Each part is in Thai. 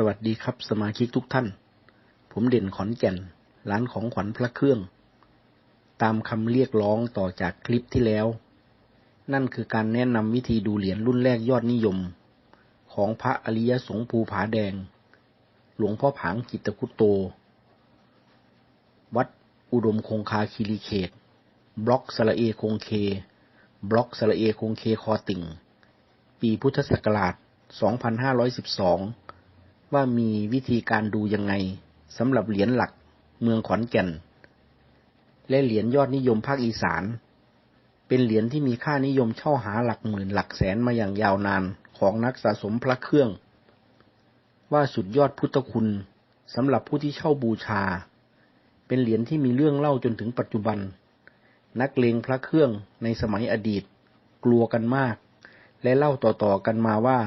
สวัสดีครับ สมาชิกทุกท่าน ผมเด่นขอนแก่น ร้านของขวัญพระเครื่อง ตามคำเรียกร้องต่อจากคลิปที่แล้ว นั่นคือการแนะนำวิธีดูเหรียญรุ่นแรกยอดนิยม ของพระอริยสงฆ์ภูผาแดง หลวงพ่อผางกิตคุตโต วัดอุดมคงคาคิริเขต บล็อกสระเอคงเค บล็อกสระเอคงเคคอติ่ง ปีพุทธศักราช 2512 ว่ามีวิธีการดูยังไงสำหรับเหรียญหลักเมืองขอนแก่น และเหรียญยอดนิยมภาคอีสาน เป็นเหรียญที่มีค่านิยมเช่าหาหลักหมื่นหลักแสนมาอย่างยาวนานของนักสะสมพระเครื่อง ว่าสุดยอดพุทธคุณสำหรับผู้ที่เช่าบูชา เป็นเหรียญที่มีเรื่องเล่าจนถึงปัจจุบัน นักเลงพระเครื่องในสมัยอดีต กลัวกันมาก และเล่าต่อๆกันมาว่า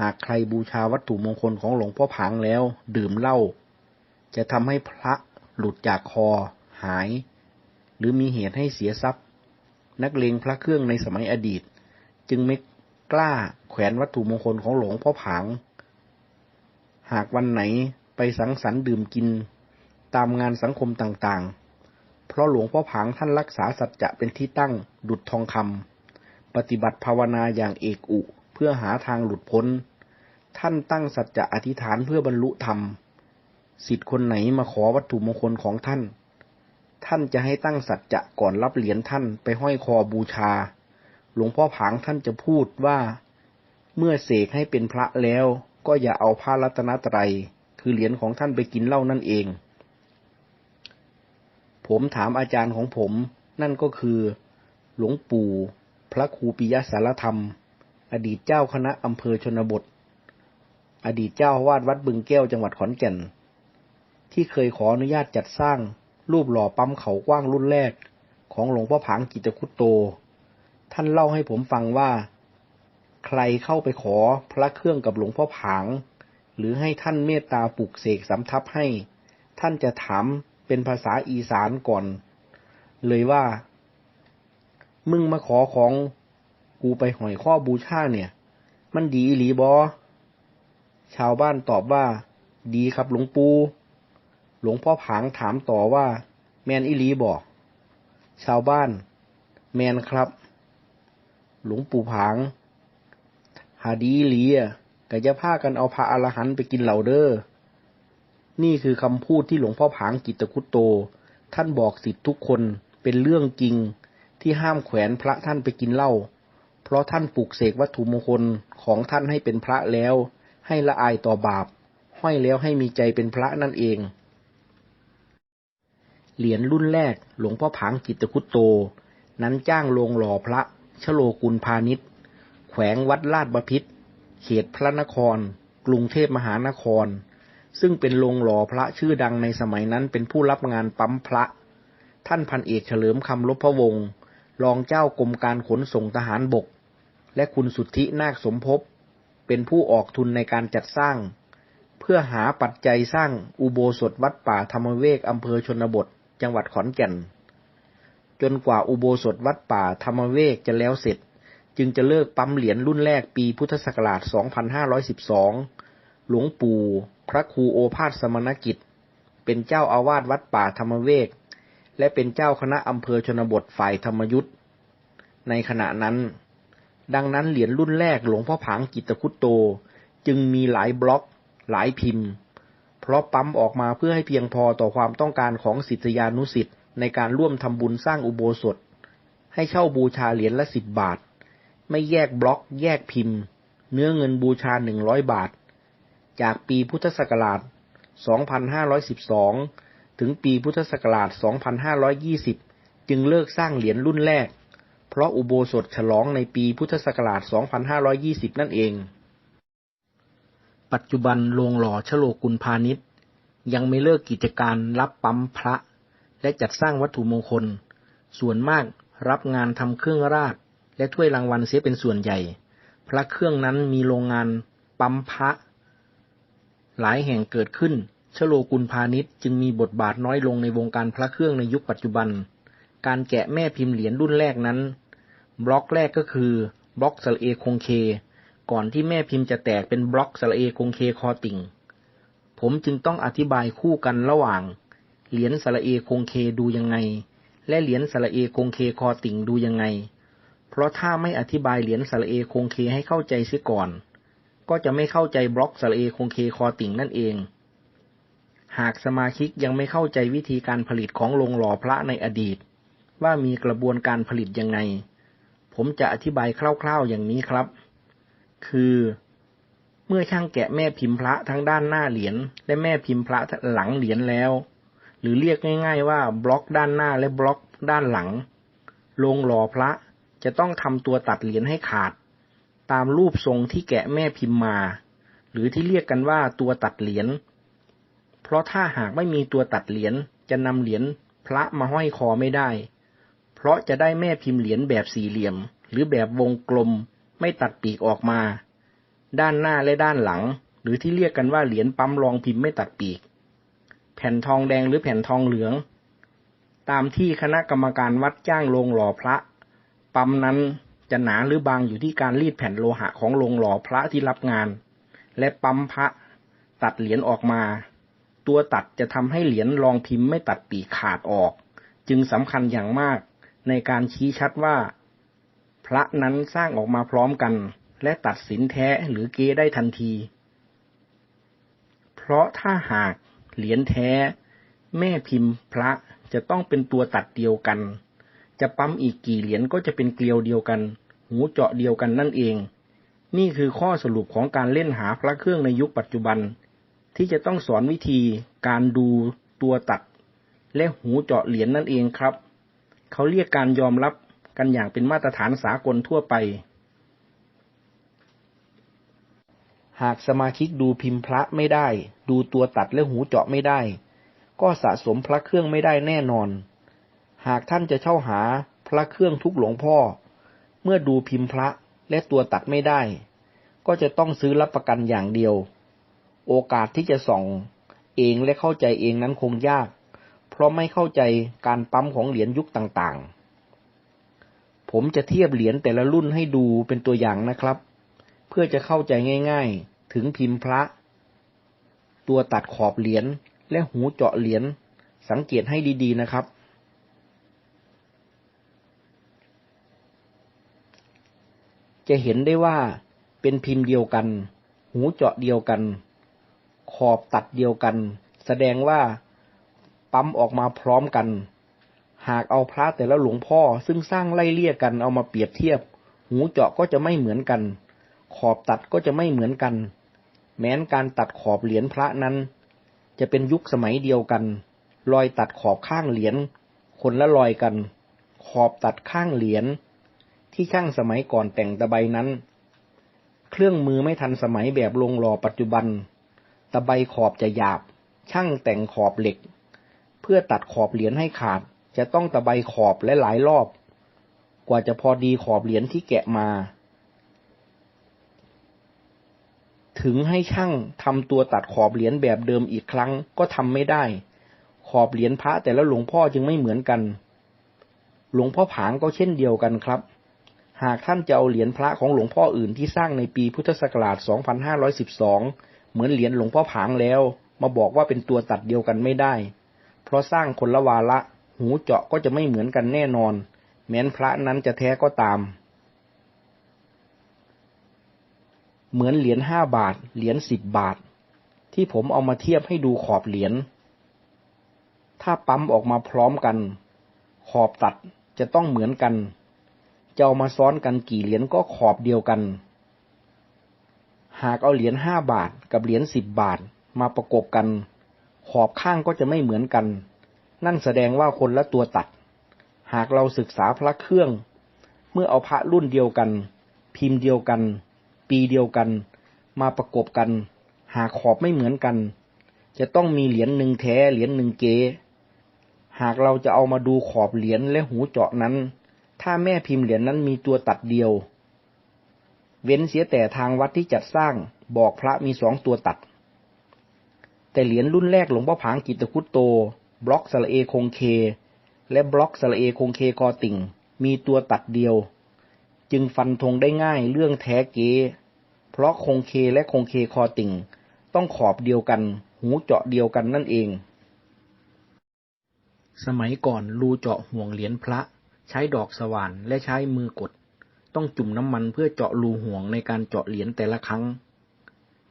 หากใครบูชาวัตถุมงคลของหลวงพ่อผางแล้ว ดื่มเหล้าจะทำให้พระหลุดจากคอ หาย หรือมีเหตุให้เสียทรัพย์ นักเลงพระเครื่องในสมัยอดีต จึงไม่กล้าแขวนวัตถุมงคลของหลวงพ่อผาง หากวันไหนไปสังสรรค์ดื่มกิน ตามงานสังคมต่างๆ เพราะหลวงพ่อผางท่านรักษาสัจจะเป็นที่ตั้งดุจทองคำปฏิบัติภาวนาอย่างเอกอุ เพื่อหาทางหลุดพ้น ท่านตั้งสัจจะอธิษฐานเพื่อบรรลุธรรมสิทธิ์คนไหนมาขอวัตถุมงคลของท่าน ท่านจะให้ตั้งสัจจะก่อนรับเหรียญท่านไปห้อยคอบูชา หลวงพ่อผางท่านจะพูดว่า เมื่อเสกให้เป็นพระแล้วก็อย่าเอาพระรัตนตรัย คือเหรียญของท่านไปกินเหล้านั่นเอง ผมถามอาจารย์ของผม นั่นก็คือ หลวงปู่ พระครูปิยสารธรรม อดีตเจ้าคณะอำเภอชนบท อดีตเจ้าวาดวัดบึงแก้วจังหวัดขอนแก่น ที่เคยขออนุญาตจัดสร้างรูปหล่อปั๊มเขากว้างรุ่นแรก ของหลวงพ่อผางกิตคุตโต ท่านเล่าให้ผมฟังว่า ใครเข้าไปขอพระเครื่องกับหลวงพ่อผาง หรือให้ท่านเมตตาปลุกเสกสำทับให้ ท่านจะถามเป็นภาษาอีสานก่อน เลยว่า มึงมาขอของกูไปหอยข้อบูชาเนี่ย มันดีอีหลีบอ ชาวบ้านตอบว่า ดีครับหลวงปู่ หลวงพ่อผางถามต่อว่า แมนอีหลีบอก ชาวบ้าน แมนครับ หลวงปู่ผาง หาดีหลีอะก็จะพากันเอาพระอรหันต์ไปกินเหล่าเด้อ นี่คือคำพูดที่หลวงพ่อผางกิตคุตโต ท่านบอกสิทธิทุกคนเป็นเรื่องจริงที่ห้ามแขวนพระท่านไปกินเหล้า เพราะท่านปลูกเสกวัตถุมงคลของท่านให้เป็นพระแล้ว ให้ละอายต่อบาป ห้อยแล้วให้มีใจเป็นพระนั่นเอง เหรียญรุ่นแรกหลวงพ่อผางกิตคุตโต นั้นจ้างโรงหล่อพระชโลกุลพาณิชย์ แขวงวัดลาดบพิษเขตพระนคร กรุงเทพมหานคร ซึ่งเป็นโรงหล่อพระชื่อดังในสมัยนั้นเป็นผู้รับงานปั๊มพระ ท่านพันเอกเฉลิมคำลบพระวงศ์รองเจ้ากรมการขนส่งทหารบก และคุณสุทธินาคสมภพ เป็นผู้ออกทุนในการจัดสร้าง เพื่อหาปัจจัยสร้างอุโบสถวัดป่าธรรมเวกอำเภอชนบท จังหวัดขอนแก่น จนกว่าอุโบสถวัดป่าธรรมเวกจะแล้วเสร็จ จึงจะเลิกปั๊มเหรียญรุ่นแรกปีพุทธศักราช 2512 หลวงปู่ พระครูโอภาสสมณกิจ เป็นเจ้าอาวาสวัดป่าธรรมเวกและเป็นเจ้าคณะอำเภอชนบทฝ่ายธรรมยุทธ์ในขณะนั้น ดังนั้นเหรียญรุ่นแรกหลวงพ่อผางกิตคุตโต จึงมีหลายบล็อก หลายพิมพ์ เพราะปั๊มออกมาเพื่อให้เพียงพอต่อความต้องการของศิษยานุศิษย์ในการร่วมทำบุญสร้างอุโบสถ ให้เช่าบูชาเหรียญละสิบบาท ไม่แยกบล็อก แยกพิมพ์ เนื้อเงินบูชาหนึ่งร้อยบาท จากปีพุทธศักราช 2512 ถึงปีพุทธศักราช 2520 จึงเลิกสร้างเหรียญรุ่นแรก เพราะอุโบสถฉลองในปีพุทธศักราช 2520 นั่นเอง ปัจจุบันโรงหล่อชโลกุลพาณิชย์ ยังไม่เลิกกิจการรับปั๊มพระ และจัดสร้างวัตถุมงคล ส่วนมากรับงานทำเครื่องราช และถ้วยรางวัลเสียเป็นส่วนใหญ่ พระเครื่องนั้นมีโรงงานปั๊มพระ หลายแห่งเกิดขึ้นชโลกุลพาณิชย์จึงมีบทบาทน้อยลงในวงการพระเครื่องในยุคปัจจุบัน การแกะแม่พิมพ์เหรียญรุ่นแรกนั้น บล็อกแรกก็คือบล็อกสระเอคงเค ก่อนที่แม่พิมพ์จะแตกเป็นบล็อกสระเอคงเคคอติ่ง ผมจึงต้องอธิบายคู่กันระหว่าง เหรียญสระเอคงเคดูยังไง และเหรียญสระเอคงเคคอติ่งดูยังไง เพราะถ้าไม่อธิบายเหรียญสระเอคงเคให้เข้าใจเสียก่อน ก็จะไม่เข้าใจบล็อกสระเอคงเคคอติ่งนั่นเองหากสมาชิกยังไม่เข้าใจวิธีการผลิตของโรงหล่อพระในอดีต ว่ามีกระบวนการผลิตยังไง ผมจะอธิบายคร่าวๆอย่างนี้ครับ คือเมื่อช่างแกะแม่พิมพ์พระทั้งด้านหน้าเหรียญและแม่พิมพ์พระหลังเหรียญแล้ว หรือเรียกง่าย ๆ ว่าบล็อกด้านหน้าและบล็อกด้านหลังโรงหล่อพระจะต้องทำตัวตัดเหรียญให้ขาด ตามรูปทรงที่แกะแม่พิมพ์มา หรือที่เรียกกันว่าตัวตัดเหรียญเพราะถ้าหากไม่มีตัวตัดเหรียญจะนำเหรียญพระมาห้อยคอไม่ได้ เพราะจะได้แม่พิมพ์เหรียญแบบสี่เหลี่ยม หรือแบบวงกลมไม่ตัดปีกออกมา ด้านหน้าและด้านหลัง หรือที่เรียกกันว่าเหรียญปั๊มรองพิมพ์ไม่ตัดปีก แผ่นทองแดงหรือแผ่นทองเหลือง ตามที่คณะกรรมการวัดจ้างโรงหล่อพระ ปั๊มนั้นจะหนาหรือบางอยู่ที่การรีดแผ่นโลหะของโรงหล่อพระที่รับงาน และปั๊มพระตัดเหรียญออกมา ตัวตัดจะทำให้เหรียญรองพิมพ์ไม่ตัดปีกขาดออก จึงสำคัญอย่างมาก ในการชี้ชัดว่า พระนั้นสร้างออกมาพร้อมกัน และตัดสินแท้หรือเกได้ทันที เพราะถ้าหากเหรียญแท้ แม่พิมพ์พระจะต้องเป็นตัวตัดเดียวกัน จะปั๊มอีกกี่เหรียญก็จะเป็นเกลียวเดียวกัน หูเจาะเดียวกันนั่นเอง นี่คือข้อสรุปของการเล่นหาพระเครื่องในยุคปัจจุบัน ที่จะต้องสอนวิธีการดูตัวตัด และหูเจาะเหรียญนนั่นเองครับ เขาเรียกการยอมรับกันอย่างเป็นมาตรฐานสากลทั่วไป หากสมาชิกดูพิมพ์พระไม่ได้ ดูตัวตัดและหูเจาะไม่ได้ ก็สะสมพระเครื่องไม่ได้แน่นอน หากท่านจะเช่าหาพระเครื่องทุกหลวงพ่อ เมื่อดูพิมพ์พระและตัวตัดไม่ได้ ก็จะต้องซื้อรับประกันอย่างเดียว โอกาสที่จะส่องเองและเข้าใจเองนั้นคงยาก เพราะไม่เข้าใจการปั๊มของเหรียญยุคต่างๆ ผมจะเทียบเหรียญแต่ละรุ่นให้ดูเป็นตัวอย่างนะครับ เพื่อจะเข้าใจง่ายๆ ถึงพิมพ์พระ ตัวตัดขอบเหรียญและหูเจาะเหรียญสังเกตให้ดีๆนะครับจะเห็นได้ว่าเป็นพิมพ์เดียวกัน หูเจาะเดียวกัน ขอบตัดเดียวกัน แสดงว่า ปั๊มออกมาพร้อมกัน หากเอาพระแต่ละหลวงพ่อซึ่งสร้างไล่เลี่ยกันเอามาเปรียบเทียบ หูเจาะก็จะไม่เหมือนกัน ขอบตัดก็จะไม่เหมือนกัน แม้นการตัดขอบเหรียญพระนั้น จะเป็นยุคสมัยเดียวกัน รอยตัดขอบข้างเหรียญคนละรอยกัน ขอบตัดข้างเหรียญที่ช่างสมัยก่อนแต่งตะไบนั้น เครื่องมือไม่ทันสมัยแบบลงหล่อปัจจุบัน ตะไบขอบจะหยาบ ช่างแต่งขอบเหล็ก พื่อตัดขอบเหรียญให้ขาด จะต้องตะไบขอบและหลายรอบ กว่าจะพอดีขอบเหรียญที่แกะมา ถึงให้ช่างทำตัวตัดขอบเหรียญแบบเดิมอีกครั้งก็ทำไม่ได้ ขอบเหรียญพระแต่ละหลวงพ่อจึงไม่เหมือนกัน หลวงพ่อผางก็เช่นเดียวกันครับ หากท่านจะเอาเหรียญพระของหลวงพ่ออื่นที่สร้างในปีพุทธศักราช 2512 เหมือนเหรียญหลวงพ่อผางแล้ว มาบอกว่าเป็นตัวตัดเดียวกันไม่ได้ เพราะสร้างคนละวาระหูเจาะก็จะไม่เหมือนกันแน่นอน แม้นพระนั้นจะแท้ก็ตาม เหมือนเหรียญห้าบาท เหรียญสิบบาท ที่ผมเอามาเทียบให้ดูขอบเหรียญ ถ้าปั๊มออกมาพร้อมกัน ขอบตัดจะต้องเหมือนกัน จะเอามาซ้อนกันกี่เหรียญก็ขอบเดียวกัน หากเอาเหรียญห้าบาทกับเหรียญสิบบาทมาประกบกัน ขอบข้างก็จะไม่เหมือนกัน นั่นแสดงว่าคนละตัวตัด หากเราศึกษาพระเครื่อง เมื่อเอาพระรุ่นเดียวกัน พิมพ์เดียวกัน ปีเดียวกัน มาประกบกัน หากขอบไม่เหมือนกัน จะต้องมีเหรียญหนึ่งแท้เหรียญหนึ่งเก๋หากเราจะเอามาดูขอบเหรียญและหูเจาะนั้น ถ้าแม่พิมพ์เหรียญนั้นมีตัวตัดเดียว เว้นเสียแต่ทางวัดที่จัดสร้างบอกพระมีสองตัวตัด แต่เหรียญรุ่นแรกหลวงพ่อผางกิตคุตโต บล็อกสระเอคงเค และบล็อกสระเอคงเคกอติ่ง มีตัวตัดเดียว จึงฟันธงได้ง่ายเรื่องแท้เก๋เพราะคงเคและคงเคคอติ่ง ต้องขอบเดียวกัน หูเจาะเดียวกันนั่นเอง สมัยก่อนรูเจาะห่วงเหรียญพระ ใช้ดอกสว่านและใช้มือกด ต้องจุ่มน้ำมันเพื่อเจาะรูห่วงในการเจาะเหรียญแต่ละครั้ง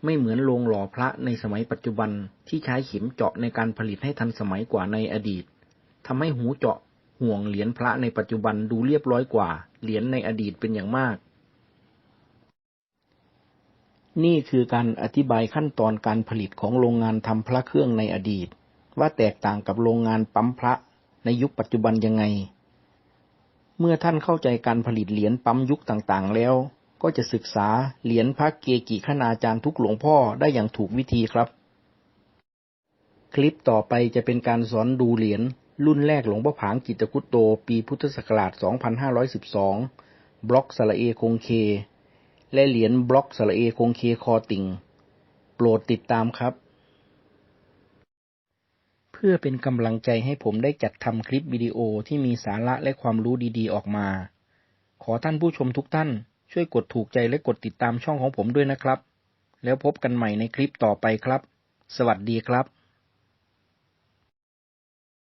ไม่เหมือนโรงหล่อพระในสมัยปัจจุบันที่ใช้เข็มเจาะในการผลิตให้ทันสมัยกว่าในอดีตทำให้หูเจาะห่วงเหรียญพระในปัจจุบันดูเรียบร้อยกว่า เหรียญในอดีตเป็นอย่างมาก นี่คือการอธิบายขั้นตอนการผลิตของโรงงานทำพระเครื่องในอดีต ว่าแตกต่างกับโรงงานปั๊มพระในยุคปัจจุบันยังไง เมื่อท่านเข้าใจการผลิตเหรียญปั๊มยุคต่างๆแล้ว ก็จะศึกษาเหรียญพระเกกิคณาจารย์ทุกหลวงพ่อได้อย่างถูกวิธีครับ คลิปต่อไปจะเป็นการสอนดูเหรียญรุ่นแรกหลวงพ่อผางกิตกุตโต ปีพุทธศักราช 2512 บล็อกสระเอคงเค และเหรียญบล็อกสระเอคงเคคอติ่ง โปรดติดตามครับ เพื่อเป็นกำลังใจให้ผมได้จัดทำคลิปวิดีโอที่มีสาระและความรู้ดีๆออกมา ขอท่านผู้ชมทุกท่าน ช่วยกดถูกใจและกดติดตามช่องของผมด้วยนะครับ แล้วพบกันใหม่ในคลิปต่อไปครับ สวัสดีครับ